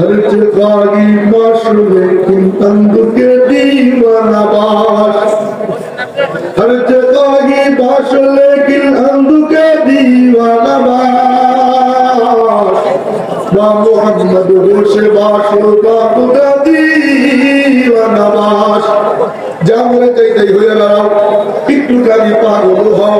हर जगाई माशूरे किन तंग के दीवाना बाश हर जगाई बाश लेकिन अंधु জাহান্নামে যাইতে হয়ে বেড়াও একটুখানি পাগল হও।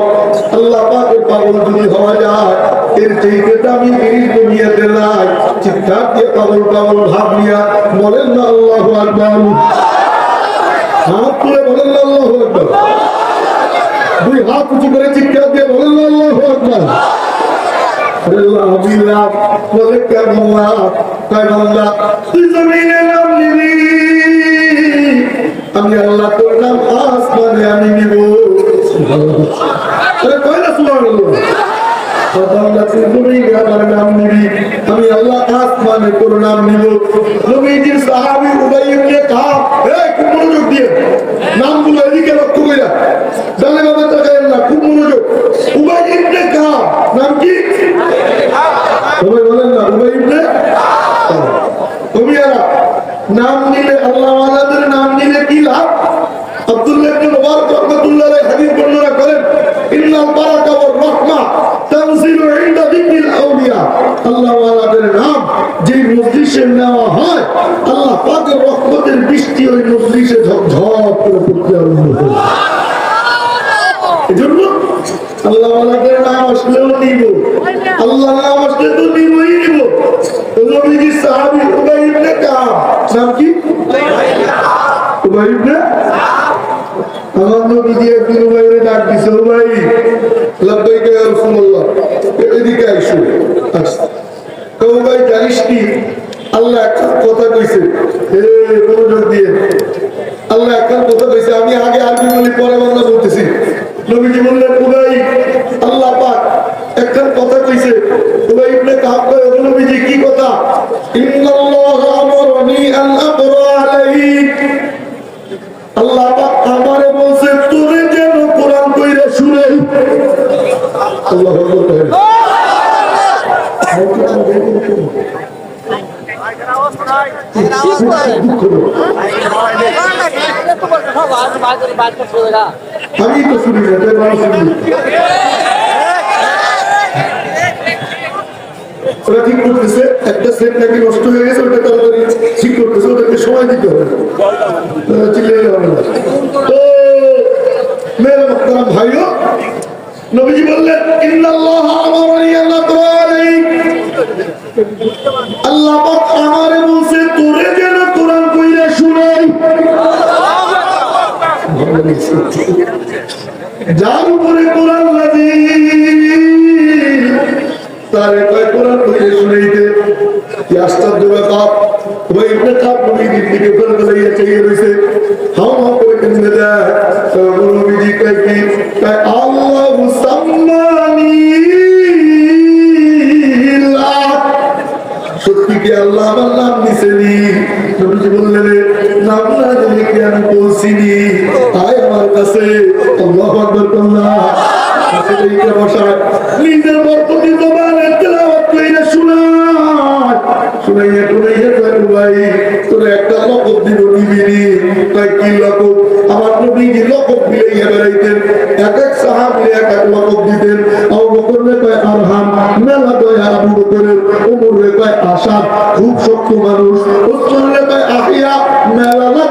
আল্লাহ পাকের পাগল যদি হওয়া যায়, এর চাইতে দামি জিনিস দুনিয়াতে নাই। চিৎকার দিয়ে পাগল পাগল ভাব নিয়া বলেন না আল্লাহ আকবার। হাত তুলে বলেন না আল্লাহ আকবার। দুই হাত উঁচু করে চিৎকার দিয়ে বলেন না আল্লাহ আকবার। বলে কেমন তাই বাংলা তুই জমিনে নাম নিলি আমি আল্লাহ তোর নাম আসমানে আমি নিব। আরে কয় না সুবহানাল্লাহ? আমার নাম নিবি। আমি আল্লাহ আসমানে তোর নাম নিব। নবীজির সাহাবী উবাই ইবনে কাব এই খুব মনোযোগ দিয়ে। নামগুলো এদিকে লক্ষ্য কইরা। ডানে বামে তাকায়েন না খুব মনোযোগ। উবাই ইবনে কাব নাম কি? সবাই বলেন না উবাই ইবনে কাব কবিয়ারা নাম নিলে আল্লাহ আলাদের নাম নিলে কি লাভ আব্দুল্লাহ ইবনে মুবারক রাহমাতুল্লাহ আলাইহি হাদিস বর্ণনা করেন ইন্নাল বারাকা ওয়ার রাহমা তানজিলু ইনদা যিকরিল আউলিয়া আল্লাহ আলাদের নাম যে মজলিসে নেওয়া হয় আল্লাহ পাকের রহমতের বৃষ্টি ওই মজলিসে ঝপঝপ করে পড়তে আরম্ভ করে এজন্য আল্লাহ আলাদের নাম আসলেও নিব। আল্লাহ নাম আসলে তো নিবই নিব। নবীজি সাহাবী উবাই ইবনে কাব। নাম কি? উবাই ইবনে আমার নবীজি একদিন উবাইরে ডাক দিছে উবাই লাব্বাইকা ইয়া এদিকে আইসো। আচ্ছা। তো উবাই জানিস কি আল্লাহ একটা কথা কইছে। দিয়ে। আল্লাহ একটা কথা কইছে, আমি আগে আরবি বলি, পরে বাংলা বলতেছি। নবীজি বললেন, উবাই, আল্লাহ পাক একটা কথা কইছে। উবাই ইবনে কাহাব কয় নবীজি, কি কথা? আমি তো শুনি না তাই মানুষ শুনি। ওরা ঠিক করতেছে একটা সেট নাকি নষ্ট হয়ে গেছে ওটা তাড়াতাড়ি ঠিক করতেছে ওদেরকে সময় দিতে হবে। ওরা হবে না। তো মেয়েরা মোহতারাম ভাইও নবীজি বললেন ইন্নাল্লাহ আমারনি আল্লাহ তাআলাইক আল্লাহ পাক আমারে বলছে যার উপরে কোরআন নাজিল, তারে কয় কোরআন কইরে শুনাইতে। কি আশ্চর্য ব্যাপার, ওই ইবনে কাব নবীজির দিকে ফেলে ফেলাইয়া চাইয়ে রইছে। হাও হাও করে কেমনে দেয়। তখন নবীজি কয় কি? কয়, আল্লাহ সাম্মানি সত্যি কি আল্লাহ আমার নাম নিছেনি? নবীজি বললেন নাম না জানি কি আমি বলছিনি আয় কাছে। আল্লাহ আকবার আল্লাহ কাছে বসায় নিজের বর্তমানে জবানে তেলাওয়াত কইরা শোনায় শুনাইয়া টুনাইয়া কয় ভাই তোর একটা লকব দিব নিবিনি তাই কি লকব? আমার নবীজি লকব বিলাইয়া বেড়াইতেন, এক এক সাহাবী এক এক লকব দিতেন। আবু বকর কয়, আরহাম, মেলা দয়া আবু বকরের ওমর রে কয় আসাদ খুব শক্ত মানুষ। ওসমান রে কয়, আহিয়া, মেলা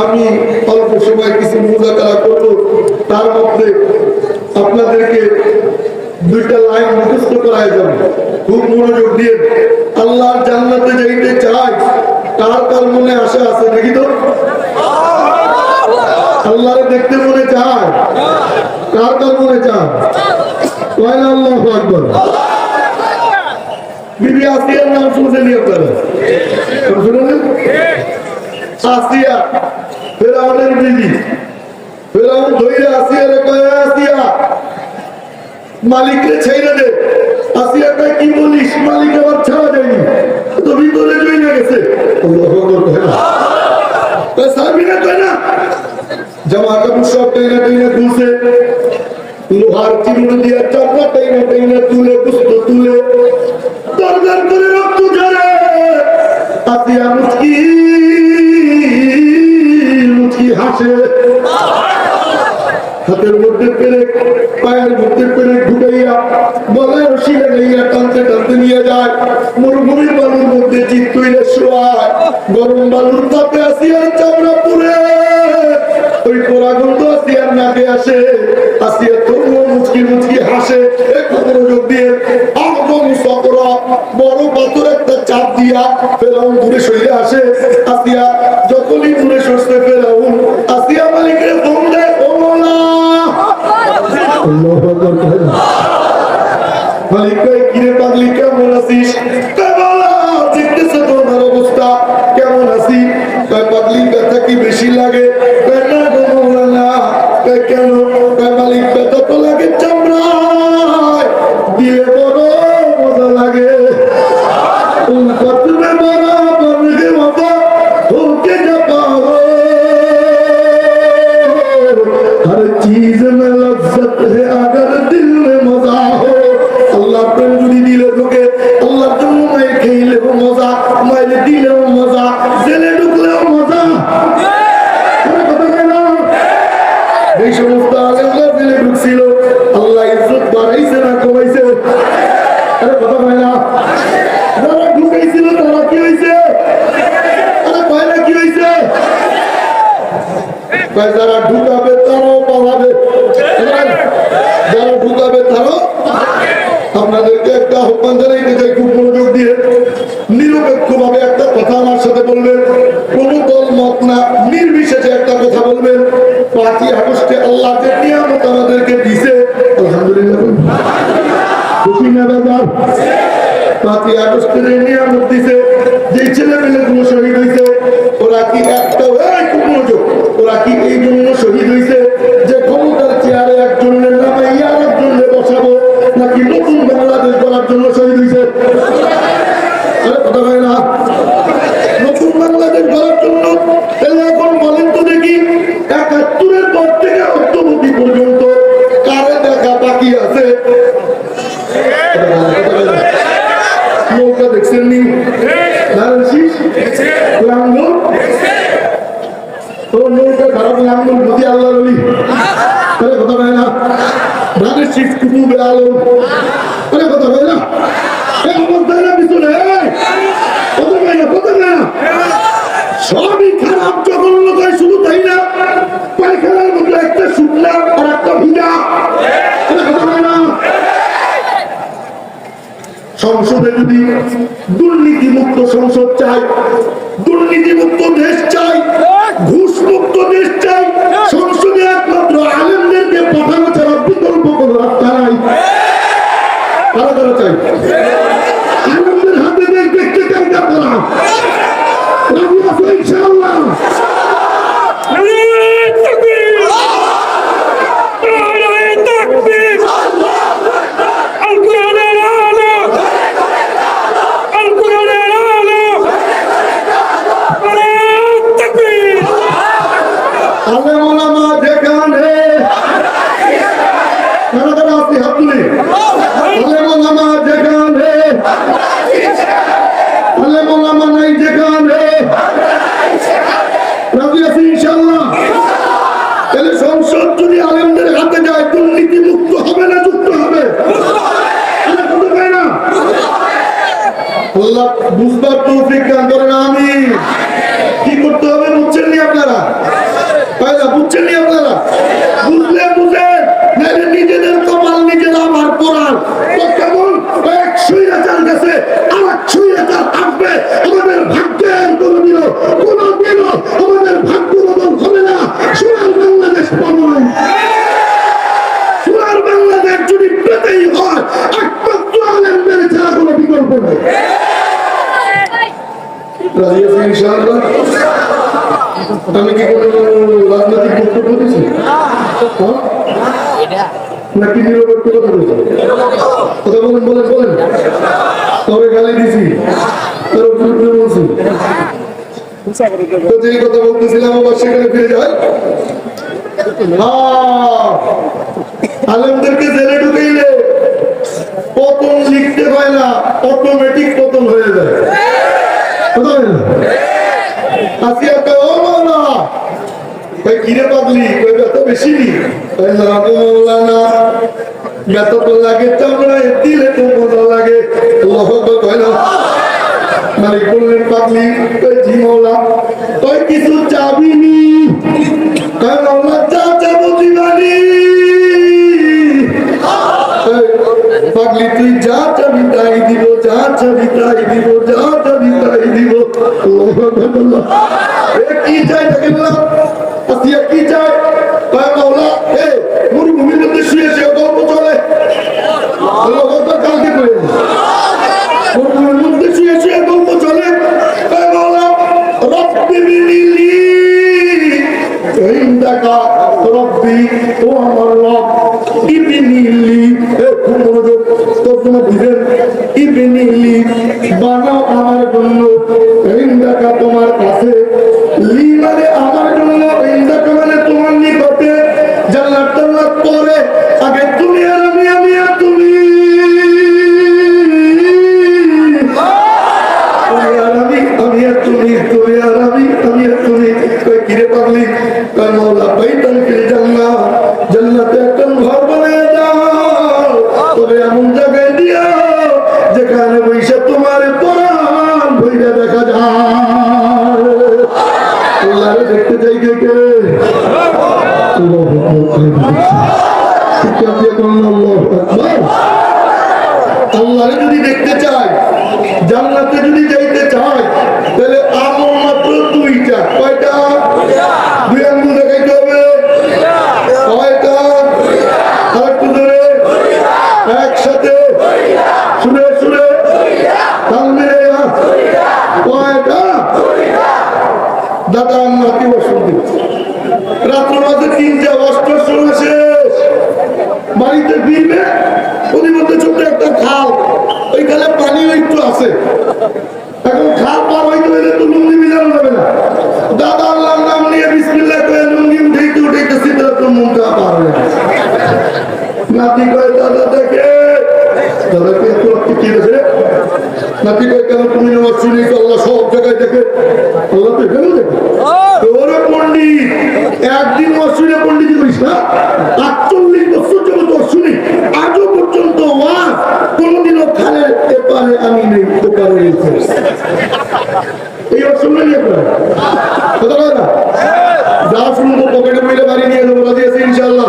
আমি অল্প সময় কিছু মুজাকারা করব, তার মধ্যে আপনাদেরকে দুইটা লাইন মুখস্থ করায় যাবে। খুব মনোযোগ দিয়ে। আল্লাহর জান্নাতে যাইতে চাই কার কার মনে আশা আছে, দেখি তো। আল্লাহরে দেখতে মনে চায় কার কার মনে চায়। কয় না আল্লাহু আকবার? আসিয়ার নাম শুনছেন আপনারা? শুনেন আসিয়া ফেরাউনের বিবি। ফেরাউন ধইরে আসিয়ারে কয় আসিয়া মালিককে ছেড়ে দে। আসিয়া কয়, কি বলিস? মালিক আবার ছাড়া যায়নি তো ভিতরে জয় না গেছে আকবার কয় জামা কাপড় সব টেনে টেনে তুলছে লোহার চিমড়ি দিয়ে চাপড়া টেনে টেনে তুলে গুস্ত তুলে। দরদার করে রক্ত ঝরে। আসিয়া মুচকি হাসে। হাতের মধ্যে পেরে পায়ের মধ্যে পেরে ঢুকাইয়া নিয়ে টানতে টানতে নিয়ে যায়। মরুভূমির বালুর মধ্যে চিত শোয়ায়। গরম বালুর তাপে আসিয়ার চামড়া পুরে ওই পোড়া আসিয়ার নাকে আসে আসিয়া পাথর একটা চাপ দিয়া ফেরাউন দূরে সরিয়ে আসে আসিয়া কয়, যারা ঢুকাবে তারাও পালাবে যারা ঢুকাবে তারাও আপনাদেরকে একটা আহ্বান জানাইতে চাই খুব মনোযোগ দিয়ে নিরপেক্ষ ভাবে একটা কথা আমার সাথে বলবেন। কোন দল, মত না, নির্বিশেষে একটা কথা বলবেন। পাঁচই আগস্টে আল্লাহ যে নিয়ামত আমাদেরকে দিছে আলহামদুলিল্লাহ। খুশি না ব্যাপার পাঁচই আগস্টের নিয়ামত দিছে যে ছেলে মেলে গুলো শহীদ হয়েছে, ওরা কি একটা যদি তাহলে কথা বলে না। তাহলে কথা বলে না। সবই খারাপ শুধু তাই না। পায়খানার মধ্যে একটা শুকনা আর একটা ভিজা। সংসদে যদি দুর্নীতি মুক্ত সংসদ চাই দুর্নীতি মুক্ত দেশ চাই ঘুষ মুক্ত দেশ চাই সংসদে একমাত্র আলেমদেরকে পাঠানো ছাড়া বিকল্প কোন রাস্তা নাই কারা কারা চাই আলেমদের হাতে দেশ দেখতে চাই আপনারা রাজি আছো ইনশাআল্লাহ আলেম ওলামা যেখানে কারা কারা আপনি হাত তুলে আলেম ওলামা যেখানে আলেম ওলামা নাই যেখানে রাজি আছি ইনশাআল্লাহ তাহলে সংসদ যদি আলেমদের হাতে যায় দুর্নীতি মুক্ত হবে না যুক্ত হবে আরে কথা কয় না আল্লাহ বুঝবার তৌফিক দান করেন আমি কি করতে হবে বুঝছেন নি আপনারা তাই না বুঝছেন নি আপনারা বুঝলে বুঝেন নাহলে নিজেদের কপাল নিজেরা আমার পড়ার তো কেমন এক সুইরাচার গেছে আর এক সুইরাচার আসবে আমাদের ভাগ্যের কোনোদিনও কোনোদিনও আমাদের ভাগ্য বদল হবে না সোনার বাংলাদেশ পাবন সোনার বাংলাদেশ যদি পেতেই হয় একমাত্র আলেমদের ছাড়া কোনো বিকল্প নেই রাজি আছি ইনশাআল্লাহ আমি কি কোনো আলমদেরকে জেলে ঢুকাইলে পতন লিখতে হয় না অটোমেটিক পতন হয়ে যায়। কথা কই কিরে পাগলি? কই বেশি? নি না তো লাগে চামড়ায়, দিলে তো লাগে। আল্লাহু আকবার কয় না মালিক বললেন, পাগলি, কই জি মাওলা কই কিছু চাবি নি? কই মাওলা পাগলি, তুই যা চাবি তাই দিব, যা চাবি তাই দিব, যা আল্লাহু কি চাই দেখেন না আছে। এখন খাল পার হইতে হইলে তো লুঙ্গি মিলানো যাবে না। দাদা আল্লাহর নাম নিয়ে বিসমিল্লাহ করে লুঙ্গি উঠাইতে উঠাইতে সিদ্ধা তো মুখটা পার হয়ে গেছে। নাতি কয় দাদা দেখে। দাদাকে কি দেখে? নাতি কয় কেন তুমি আমার শুনি আল্লাহ সব জায়গায় দেখে? আল্লাহ তো এখানেও দেখে। ওরে পণ্ডিত একদিন অশ্বিনে পন্ডিত করিস না আটচল্লিশ বছর যাবত অশ্বিনী আজও পর্যন্ত ওয়াজ কোনোদিনও খালের এপারে আমি নেই ওপারে রেখে এই অশ্বিনে নিয়ে করে কথা বলে না যা শুনব পকেটে মিলে বাড়ি নিয়ে যাব রাজি আছে ইনশাল্লাহ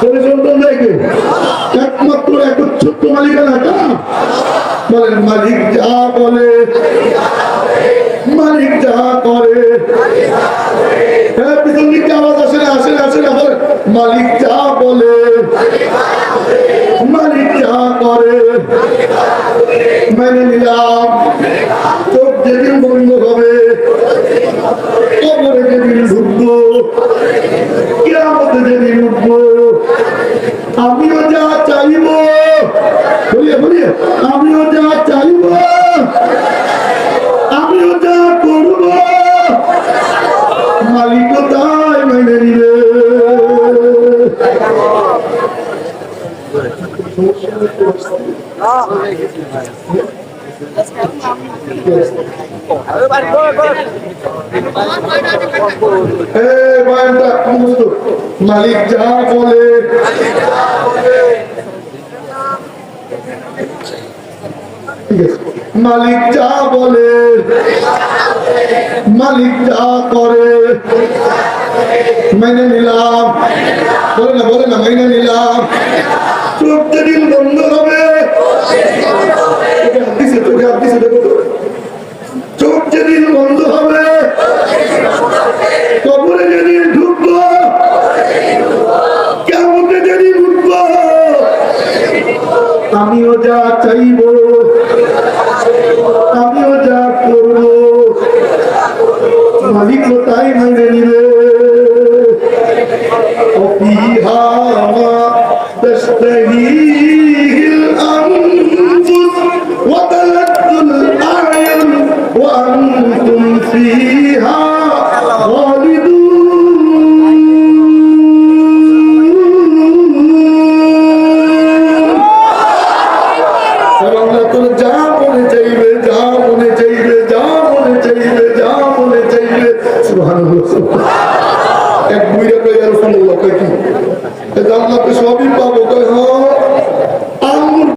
পরিসন্তান দেখে একমাত্র এক ছোট্ট মালিকানা বলেন, মালিক যা বলে, মালিক যা করে। হ্যাঁ পিছন দিকে আওয়াজ না, আসে না, আসে মালিক যা বলে, মালিক যা করে। মেনে নিলাম। যেদিন বন্ধ হবে, কবরে যেদিন ঢুকবো কিরামতে যেদিন উঠবো, আমিও যা চাইব, বলিয়ে বলিয়ে, আমিও যা চাইব, আমিও যা করব মালিক তাই মেনে এ বয়ানটা সমস্ত মালিক যা বলে, মালিক যা বলে মালিক যা করে, মেনে নিলাম। বলে না বলে না, মেনে নিলাম। যেদিন বন্ধ